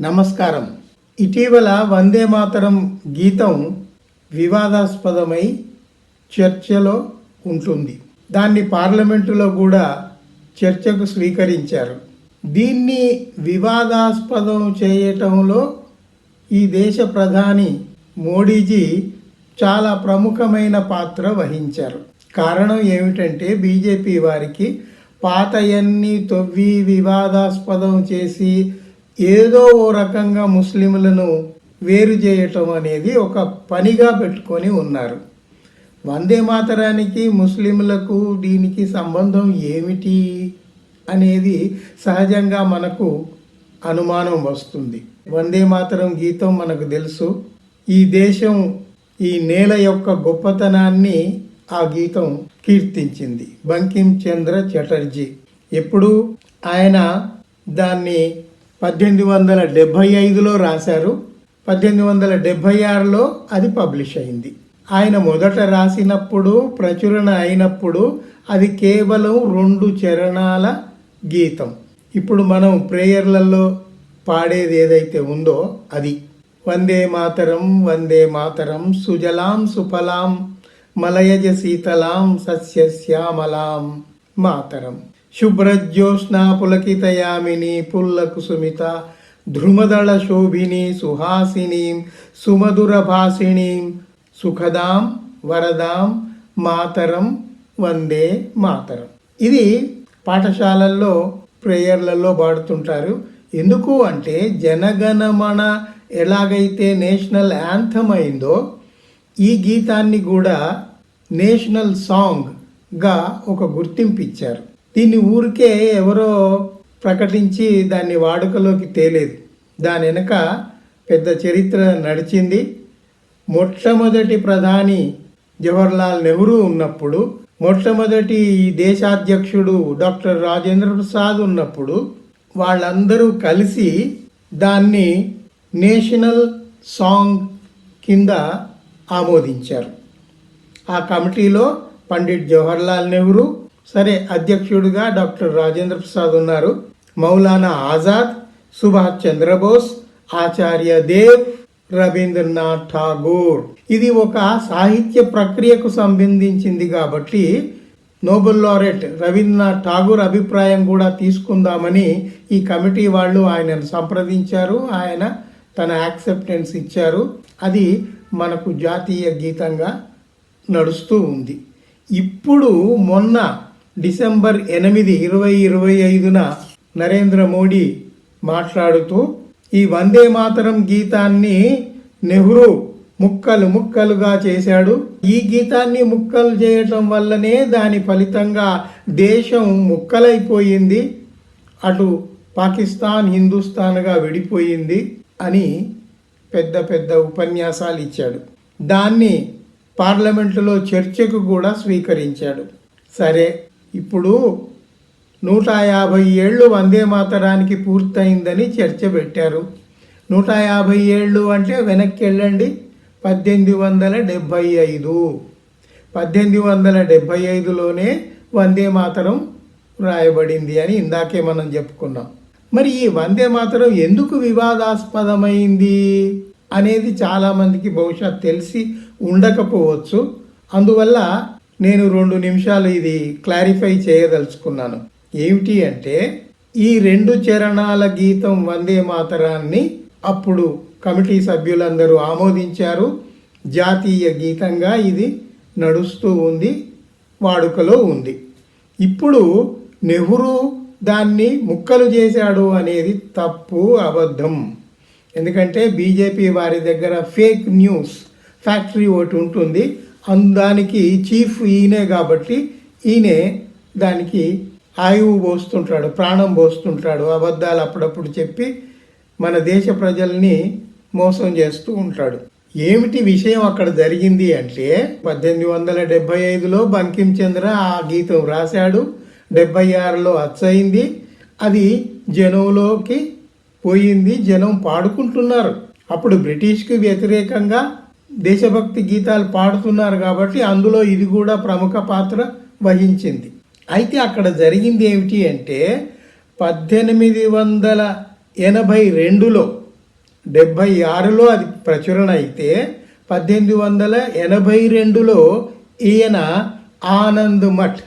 నమస్కారం. ఇటీవల వందే మాతరం గీతం వివాదాస్పదమై చర్చలో ఉంటుంది. దాన్ని పార్లమెంటులో కూడా చర్చకు స్వీకరించారు. దీన్ని వివాదాస్పదం చేయటంలో ఈ దేశ ప్రధాని మోడీజీ చాలా ప్రముఖమైన పాత్ర వహించారు. కారణం ఏమిటంటే బీజేపీ వారికి పాతయన్ని తొవ్వి వివాదాస్పదం చేసి ఏదో ఓ రకంగా ముస్లింలను వేరు చేయటం అనేది ఒక పనిగా పెట్టుకొని ఉన్నారు. వందే మాతరానికి ముస్లింలకు దీనికి సంబంధం ఏమిటి అనేది సహజంగా మనకు అనుమానం వస్తుంది. వందే మాతరం గీతం మనకు తెలుసు. ఈ దేశం ఈ నేల యొక్క గొప్పతనాన్ని ఆ గీతం కీర్తించింది. బంకిం చంద్ర చటర్జీ. ఎప్పుడు ఆయన దాన్ని పద్దెనిమిది వందల డెబ్భై ఐదులో రాశారు. పద్దెనిమిది వందల డెబ్భై ఆరులో అది పబ్లిష్ అయింది. ఆయన మొదట రాసినప్పుడు ప్రచురణ అయినప్పుడు అది కేవలం రెండు చరణాల గీతం. ఇప్పుడు మనం ప్రేయర్లలో పాడేది ఏదైతే ఉందో అది. వందే మాతరం వందే మాతరం సుజలాం సుఫలాం మలయజ శీతలాం సస్యశ్యామలాం మాతరం. శుభ్రజ్యోత్స్నా పులకితయామిని పుల్లకుసుమిత ధ్రుమదళ శోభిని సుహాసినీం సుమధుర సుఖదాం వరదాం మాతరం వందే మాతరం. ఇది పాఠశాలల్లో ప్రేయర్లలో పాడుతుంటారు. ఎందుకు అంటే జనగణమన ఎలాగైతే నేషనల్ యాంథమ్ అయిందో ఈ గీతాన్ని కూడా నేషనల్ సాంగ్గా ఒక గుర్తింపు ఇచ్చారు. దీన్ని ఊరికే ఎవరో ప్రకటించి దాన్ని వాడుకలోకి తేలేదు. దాని వెనక పెద్ద చరిత్ర నడిచింది. మొట్టమొదటి ప్రధాని జవహర్లాల్ నెహ్రూ ఉన్నప్పుడు మొట్టమొదటి దేశాధ్యక్షుడు డాక్టర్ రాజేంద్ర ప్రసాద్ ఉన్నప్పుడు వాళ్ళందరూ కలిసి దాన్ని నేషనల్ సాంగ్ కింద ఆమోదించారు. ఆ కమిటీలో పండిట్ జవహర్లాల్ నెహ్రూ సరే అధ్యక్షుడిగా డాక్టర్ రాజేంద్ర ప్రసాద్ ఉన్నారు. మౌలానా ఆజాద్ సుభాష్ చంద్రబోస్ ఆచార్య దేవ్ రవీంద్రనాథ్ ఠాగూర్. ఇది ఒక సాహిత్య ప్రక్రియకు సంబంధించింది కాబట్టి నోబెల్ లారెట్ రవీంద్రనాథ్ ఠాగూర్ అభిప్రాయం కూడా తీసుకుందామని ఈ కమిటీ వాళ్ళు ఆయనను సంప్రదించారు. ఆయన తన యాక్సెప్టెన్స్ ఇచ్చారు. అది మనకు జాతీయ గీతంగా నడుస్తూ ఉంది. ఇప్పుడు మొన్న డిసెంబర్ ఎనిమిది ఇరవై ఇరవై ఐదున నరేంద్ర మోడీ మాట్లాడుతూ ఈ వందే మాతరం గీతాన్ని నెహ్రూ ముక్కలు ముక్కలుగా చేశాడు. ఈ గీతాన్ని ముక్కలు చేయటం వల్లనే దాని ఫలితంగా దేశం ముక్కలైపోయింది. అటు పాకిస్తాన్ హిందుస్థాన్గా విడిపోయింది అని పెద్ద పెద్ద ఉపన్యాసాలు ఇచ్చాడు. దాన్ని పార్లమెంటులో చర్చకు కూడా స్వీకరించాడు. సరే ఇప్పుడు నూట యాభై ఏళ్ళు వందే మాతరానికి పూర్తయిందని చర్చ పెట్టారు. నూట యాభై ఏళ్ళు అంటే వెనక్కి వెళ్ళండి. పద్దెనిమిది వందల డెబ్భై ఐదు. పద్దెనిమిది వందల డెబ్భై ఐదులోనే వందే మాతరం రాయబడింది అని ఇందాకే మనం చెప్పుకున్నాం. మరి ఈ వందే మాతరం ఎందుకు వివాదాస్పదమైంది అనేది చాలామందికి బహుశా తెలిసి ఉండకపోవచ్చు. అందువల్ల నేను రెండు నిమిషాలు ఇది క్లారిఫై చేయదలుచుకున్నాను. ఏమిటి అంటే ఈ రెండు చరణాల గీతం వందే మాతరాన్ని అప్పుడు కమిటీ సభ్యులందరూ ఆమోదించారు. జాతీయ గీతంగా ఇది నడుస్తూ ఉంది వాడుకలో ఉంది. ఇప్పుడు నెహ్రూ దాన్ని ముక్కలు చేశాడు అనేది తప్పు అబద్ధం. ఎందుకంటే బీజేపీ వారి దగ్గర ఫేక్ న్యూస్ ఫ్యాక్టరీ ఒకటి ఉంటుంది. దానికి చీఫ్ ఈయనే కాబట్టి ఈయనే దానికి ఆయువు పోస్తుంటాడు ప్రాణం పోస్తుంటాడు అబద్ధాలు అప్పుడప్పుడు చెప్పి మన దేశ ప్రజల్ని మోసం చేస్తూ ఉంటాడు. ఏమిటి విషయం అక్కడ జరిగింది అంటే పద్దెనిమిది వందల డెబ్బై ఐదులో బంకిం చంద్ర ఆ గీతం రాశాడు డెబ్బై ఆరులో అచ్చయింది అది జనంలోకి పోయింది జనం పాడుకుంటున్నారు. అప్పుడు బ్రిటిష్కి వ్యతిరేకంగా దేశభక్తి గీతాలు పాడుతున్నారు కాబట్టి అందులో ఇది కూడా ప్రముఖ పాత్ర వహించింది. అయితే అక్కడ జరిగింది ఏమిటి అంటే పద్దెనిమిది వందల ఎనభై రెండులో డెబ్భై ఆరులో అది ప్రచురణ అయితే పద్దెనిమిది వందల ఎనభై రెండులో ఈయన ఆనంద్ మఠ్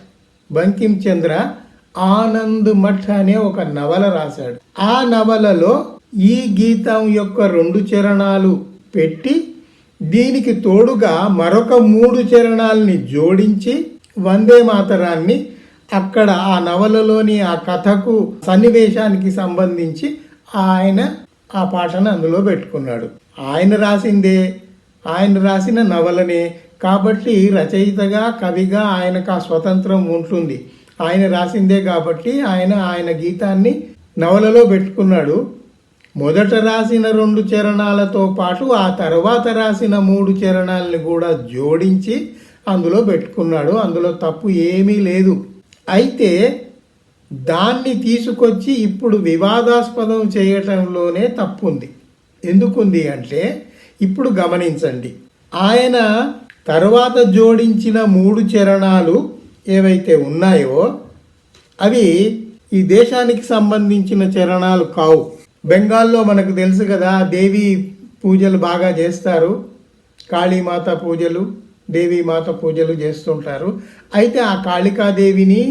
బంకిం చంద్ర ఆనంద్ మఠ్ అనే ఒక నవల రాశాడు. ఆ నవలలో ఈ గీతం యొక్క రెండు చరణాలు పెట్టి దీనికి తోడుగా మరొక మూడు చరణాలని జోడించి వందే మాతరాన్ని అక్కడ ఆ నవలలోని ఆ కథకు సన్నివేశానికి సంబంధించి ఆయన ఆ పాటను అందులో పెట్టుకున్నాడు. ఆయన రాసిందే ఆయన రాసిన నవలనే కాబట్టి రచయితగా కవిగా ఆయనకు ఆ స్వతంత్రం ఉంటుంది. ఆయన రాసిందే కాబట్టి ఆయన ఆయన గీతాన్ని నవలలో పెట్టుకున్నాడు. మొదట రాసిన రెండు చరణాలతో పాటు ఆ తర్వాత రాసిన మూడు చరణాలని కూడా జోడించి అందులో పెట్టుకున్నాడు. అందులో తప్పు ఏమీ లేదు. అయితే దాన్ని తీసుకొచ్చి ఇప్పుడు వివాదాస్పదం చేయటంలోనే తప్పు ఉంది ఎందుకుంది అంటే ఇప్పుడు గమనించండి. ఆయన తర్వాత జోడించిన మూడు చరణాలు ఏవైతే ఉన్నాయో అవి ఈ దేశానికి సంబంధించిన చరణాలు కావు. బెంగాల్లో మనకు తెలుసు కదా దేవి పూజలు బాగా చేస్తారు. కాళీమాత పూజలు దేవీమాత పూజలు చేస్తుంటారు. అయితే ఆ కాళికాదేవిని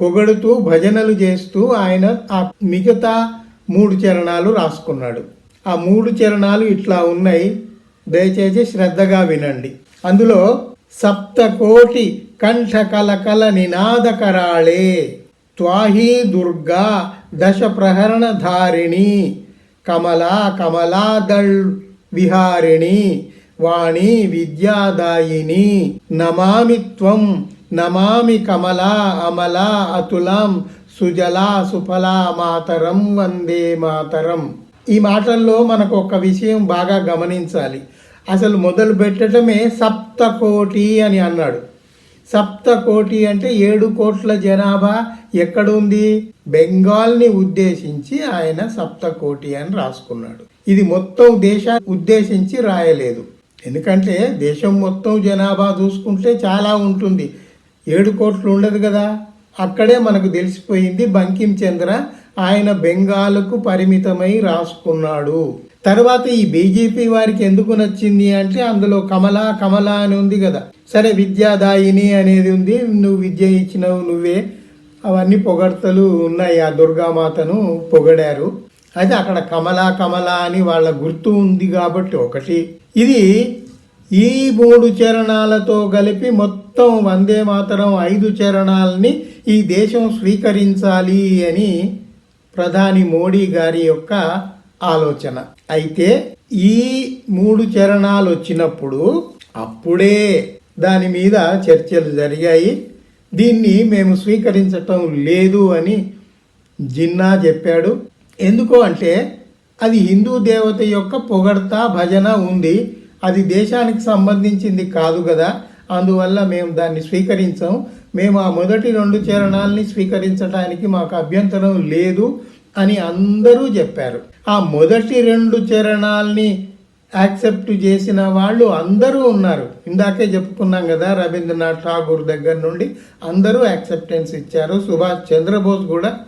పొగడుతూ భజనలు చేస్తూ ఆయన ఆ మిగతా మూడు చరణాలు రాసుకున్నాడు. ఆ మూడు చరణాలు ఇట్లా ఉన్నాయి. దయచేసి శ్రద్ధగా వినండి. అందులో సప్తకోటి కంఠ కలకల నినాదకరాళే. త్వాహీ దుర్గా దశ ప్రహరణ ధారిణి. కమలా కమలాదళ్ విహారిణి. వాణి విద్యాదాయిని. నమామి త్వం నమామి కమలా అమలా అతులం సుజలా సుఫలా మాతరం వందే మాతరం. ఈ మాటల్లో మనకు ఒక విషయం బాగా గమనించాలి. అసలు మొదలు పెట్టడమే సప్తకోటి అని అన్నాడు. సప్తకోటి అంటే ఏడు కోట్ల జనాభా ఎక్కడుంది? బెంగాల్ని ఉద్దేశించి ఆయన సప్తకోటి అని రాసుకున్నాడు. ఇది మొత్తం దేశాన్ని ఉద్దేశించి రాయలేదు. ఎందుకంటే దేశం మొత్తం జనాభా చూసుకుంటే చాలా ఉంటుంది. ఏడు కోట్లు ఉండదు కదా? అక్కడే మనకు తెలిసిపోయింది బంకిం చంద్ర ఆయన బెంగాల్కు పరిమితమై రాసుకున్నాడు. తర్వాత ఈ బీజేపీ వారికి ఎందుకు నచ్చింది అంటే అందులో కమల కమల అని ఉంది కదా. సరే విద్యాదాయిని అనేది ఉంది. నువ్వు విద్య ఇచ్చినవు నువ్వే. అవన్నీ పొగడ్తలు ఉన్నాయి. ఆ దుర్గామాతను పొగడారు. అయితే అక్కడ కమల కమల అని వాళ్ళ గుర్తు ఉంది కాబట్టి ఒకటి. ఇది ఈ మూడు చరణాలతో కలిపి మొత్తం వందే మాతరం ఐదు చరణాలని ఈ దేశం స్వీకరించాలి అని ప్రధాని మోడీ గారి యొక్క ఆలోచన. అయితే ఈ మూడు చరణాలు వచ్చినప్పుడు అప్పుడే దాని మీద చర్చలు జరిగాయి. దీన్ని మేము స్వీకరించటం లేదు అని జిన్నా చెప్పాడు. ఎందుకు అంటే అది హిందూ దేవత యొక్క పొగడ్త భజన ఉంది. అది దేశానికి సంబంధించింది కాదు కదా. అందువల్ల మేము దాన్ని స్వీకరించాం. మేము ఆ మొదటి రెండు చరణాలని స్వీకరించడానికి మాకు అభ్యంతరం లేదు. అని అందరూ చెప్పారు. ఆ మొదటి రెండు చరణాల్ని యాక్సెప్ట్ చేసిన వాళ్ళు అందరూ ఉన్నారు. ఇందాకే చెప్పుకున్నాం కదా రవీంద్రనాథ్ ఠాగూర్ దగ్గర నుండి అందరూ యాక్సెప్టెన్స్ ఇచ్చారు. సుభాష్ చంద్రబోస్ కూడా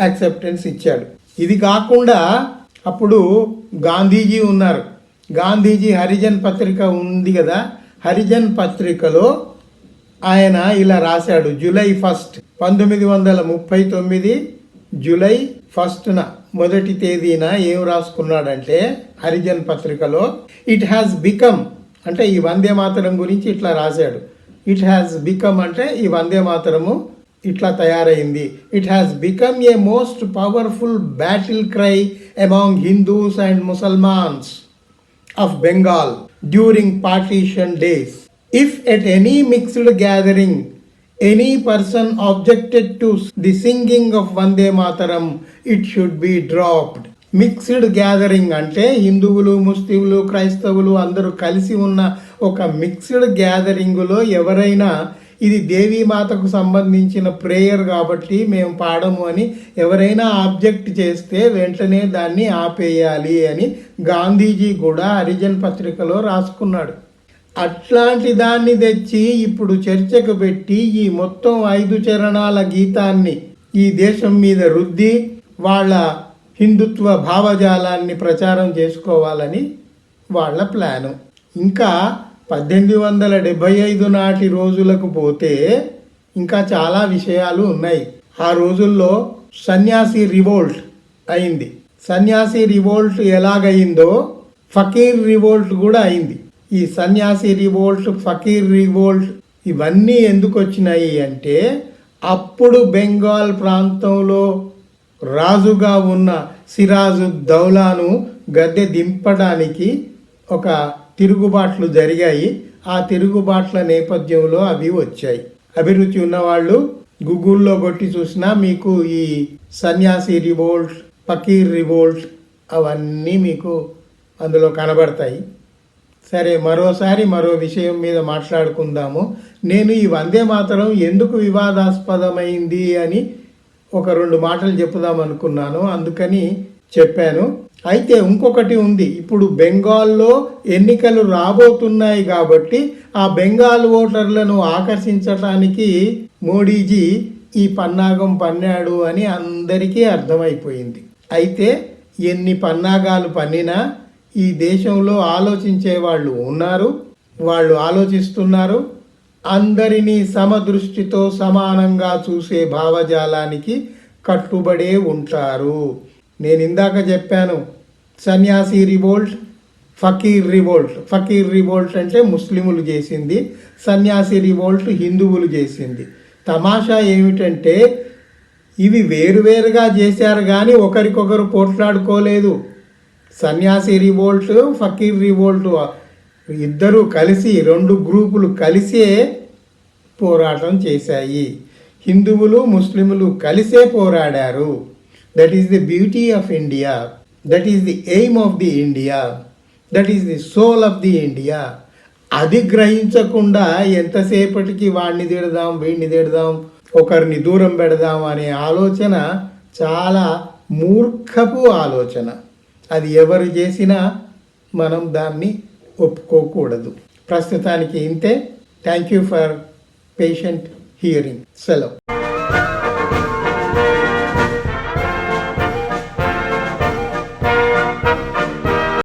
యాక్సెప్టెన్స్ ఇచ్చాడు. ఇది కాకుండా అప్పుడు గాంధీజీ ఉన్నారు. గాంధీజీ హరిజన్ పత్రిక ఉంది కదా హరిజన్ పత్రికలో ఆయన ఇలా రాశాడు జూలై ఫస్ట్ పంతొమ్మిది వందల ముప్పై తొమ్మిది జూలై ఫస్ట్న మొదటి తేదీన ఏం రాసుకున్నాడంటే హరిజన్ పత్రికలో ఇట్ హ్యాస్ బికమ్ అంటే ఈ వందే మాతరం గురించి ఇట్లా రాశాడు. ఇట్ హ్యాస్ బికమ్ అంటే ఈ వందే మాతరము ఇట్లా తయారైంది. It has become a most powerful battle cry among Hindus and Musalmans of Bengal during partition days if at any mixed gathering any person objected to the singing of Vande Mataram it should be dropped mixed gathering అంటే హిందువులు ముస్లింలు క్రైస్తవులు అందరూ కలిసి ఉన్న ఒక mixed గ్యాదరింగ్లో ఎవరైనా ఇది దేవీమాతకు సంబంధించిన ప్రేయర్ కాబట్టి మేము పాడము అని ఎవరైనా ఆబ్జెక్ట్ చేస్తే వెంటనే దాన్ని ఆపేయాలి అని గాంధీజీ కూడా హరిజన్ పత్రికలో రాసుకున్నాడు. అట్లాంటి దాన్ని తెచ్చి ఇప్పుడు చర్చకు పెట్టి ఈ మొత్తం ఐదు చరణాల గీతాన్ని ఈ దేశం మీద రుద్ది వాళ్ళ హిందుత్వ భావజాలాన్ని ప్రచారం చేసుకోవాలని వాళ్ళ ప్లాను. ఇంకా పద్దెనిమిది వందల డెబ్బై ఐదు నాటి రోజులకు పోతే ఇంకా చాలా విషయాలు ఉన్నాయి. ఆ రోజుల్లో సన్యాసి రివోల్ట్ అయింది. సన్యాసి రివోల్ట్ ఎలాగయిందో ఫకీర్ రివోల్ట్ కూడా అయింది. ఈ సన్యాసి రివోల్ట్ ఫకీర్ రివోల్ట్ ఇవన్నీ ఎందుకు వచ్చినాయి అంటే అప్పుడు బెంగాల్ ప్రాంతంలో రాజుగా ఉన్న సిరాజు దౌలాను గద్దె దింపడానికి ఒక తిరుగుబాట్లు జరిగాయి. ఆ తిరుగుబాట్ల నేపథ్యంలో అవి వచ్చాయి. అభిరుచి ఉన్నవాళ్ళు గూగుల్లో కొట్టి చూసినా మీకు ఈ సన్యాసి రివోల్ట్ ఫకీర్ రివోల్ట్ అవన్నీ మీకు అందులో కనబడతాయి. సరే మరోసారి మరో విషయం మీద మాట్లాడుకుందాము. నేను ఈ వందే మాతరం ఎందుకు వివాదాస్పదమైంది అని ఒక రెండు మాటలు చెప్పుదాం అనుకున్నాను అందుకని చెప్పాను. అయితే ఇంకొకటి ఉంది. ఇప్పుడు బెంగాల్లో ఎన్నికలు రాబోతున్నాయి కాబట్టి ఆ బెంగాల్ ఓటర్లను ఆకర్షించడానికి మోడీజీ ఈ పన్నాగం పన్నాడు అని అందరికీ అర్థమైపోయింది. అయితే ఎన్ని పన్నాగాలు పన్నినా ఈ దేశంలో ఆలోచించే వాళ్ళు ఉన్నారు వాళ్ళు ఆలోచిస్తున్నారు. అందరినీ సమదృష్టితో సమానంగా చూసే భావజాలానికి కట్టుబడే ఉంటారు. నేను ఇందాక చెప్పాను సన్యాసి revolt Fakir revolt. Fakir revolt అంటే ముస్లిములు చేసింది సన్యాసి రివోల్ట్ హిందువులు చేసింది. తమాషా ఏమిటంటే ఇవి వేరువేరుగా చేశారు కానీ ఒకరికొకరు పోట్లాడుకోలేదు. సన్యాసి రివోల్ట్ ఫకీర్ రివోల్ట్ ఇద్దరు కలిసి రెండు గ్రూపులు కలిసే పోరాటం చేశాయి. హిందువులు ముస్లిములు కలిసే పోరాడారు. That is the beauty of India that is the aim of the India that is the soul of the India అది గ్రహించకుండా ఎంతసేపటికి వాడిని తిడదాం వీడిని తిడదాం ఒకరిని దూరం పెడదాం అనే ఆలోచన చాలా మూర్ఖపు ఆలోచన. అది ఎవరు చేసినా మనం దాన్ని ఒప్పుకోకూడదు. ప్రస్తుతానికి ఇంతే. Thank you for patient hearing సెలవు.